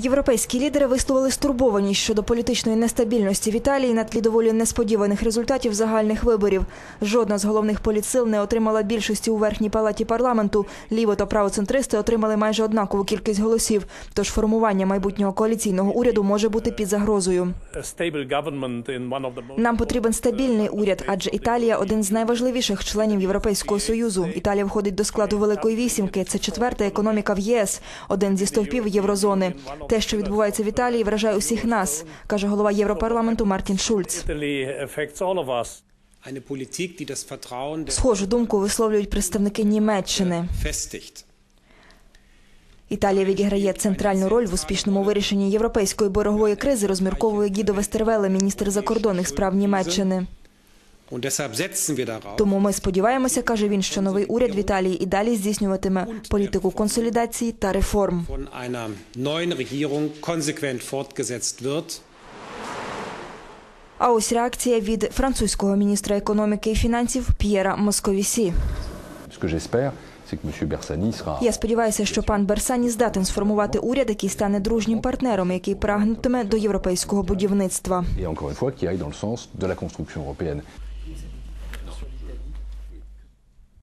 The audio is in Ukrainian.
Європейські лідери висловили стурбованість щодо політичної нестабільності в Італії на тлі доволі несподіваних результатів загальних виборів. Жодна з головних політсил не отримала більшості у верхній палаті парламенту. Ліво та правоцентристи отримали майже однакову кількість голосів. Тож формування майбутнього коаліційного уряду може бути під загрозою. Нам потрібен стабільний уряд, адже Італія один з найважливіших членів Європейського союзу. Італія входить до складу Великої вісімки. Це четверта економіка в ЄС, один зі стовпів єврозони. Те, що відбувається в Італії, вражає усіх нас, каже голова Європарламенту Мартін Шульц. Схожу думку висловлюють представники Німеччини. Італія відіграє центральну роль в успішному вирішенні європейської боргової кризи, розмірковує Гідо Вестервеле, міністр закордонних справ Німеччини. Тому ми сподіваємося, каже він, що новий уряд в Італії і далі здійснюватиме політику консолідації та реформ. А ось реакція від французького міністра економіки і фінансів П'єра Московісі. Я сподіваюся, що пан Берсані здатен сформувати уряд, який стане дружнім партнером, який прагнутиме до європейського будівництва. sur l'Italie.